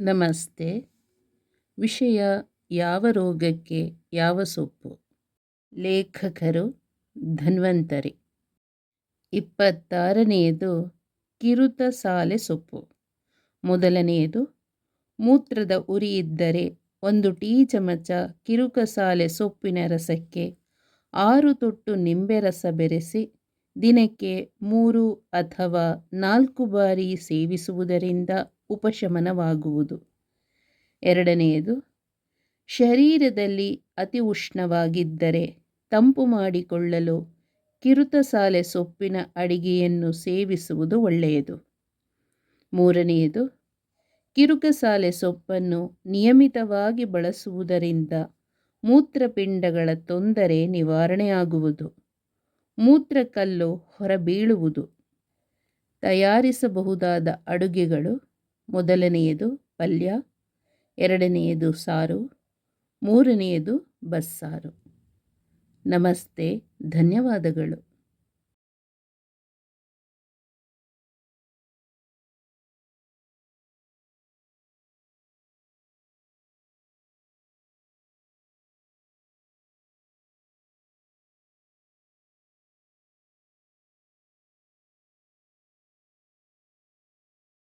ನಮಸ್ತೆ. ವಿಷಯ ಯಾವ ರೋಗಕ್ಕೆ ಯಾವ ಸೊಪ್ಪು? ಲೇಖಕರು ಧನ್ವಂತರಿ. ಇಪ್ಪತ್ತಾರನೆಯದು ಕಿರುತ ಸಾಲೆ ಸೊಪ್ಪು. ಮೊದಲನೆಯದು, ಮೂತ್ರದ ಉರಿ ಇದ್ದರೆ ಒಂದು ಟೀ ಚಮಚ ಕಿರುಕಸಾಲೆ ಸೊಪ್ಪಿನ ರಸಕ್ಕೆ ಆರು ತೊಟ್ಟು ನಿಂಬೆ ರಸ ಬೆರೆಸಿ ದಿನಕ್ಕೆ ಮೂರು ಅಥವಾ ನಾಲ್ಕು ಬಾರಿ ಸೇವಿಸುವುದರಿಂದ ಉಪಶಮನವಾಗುವುದು. ಎರಡನೆಯದು, ಶರೀರದಲ್ಲಿ ಅತಿ ಉಷ್ಣವಾಗಿದ್ದರೆ ತಂಪು ಮಾಡಿಕೊಳ್ಳಲು ಕಿರುತಸಾಲೆ ಸೊಪ್ಪಿನ ಅಡಿಗೆಯನ್ನು ಸೇವಿಸುವುದು ಒಳ್ಳೆಯದು. ಮೂರನೆಯದು ಕಿರುಕಸಾಲೆ ಸೊಪ್ಪನ್ನು ನಿಯಮಿತವಾಗಿ ಬಳಸುವುದರಿಂದ ಮೂತ್ರಪಿಂಡಗಳ ತೊಂದರೆ ನಿವಾರಣೆಯಾಗುವುದು. ಮೂತ್ರಕಲ್ಲು ಹೊರಬೀಳುವುದು. ತಯಾರಿಸಬಹುದಾದ ಅಡುಗೆಗಳು ಮೊದಲನೆಯದು ಪಲ್ಯ ಎರಡನೆಯದು ಸಾರು ಮೂರನೆಯದು ಬಸ್ಸಾರು. ನಮಸ್ತೆ ಧನ್ಯವಾದಗಳು.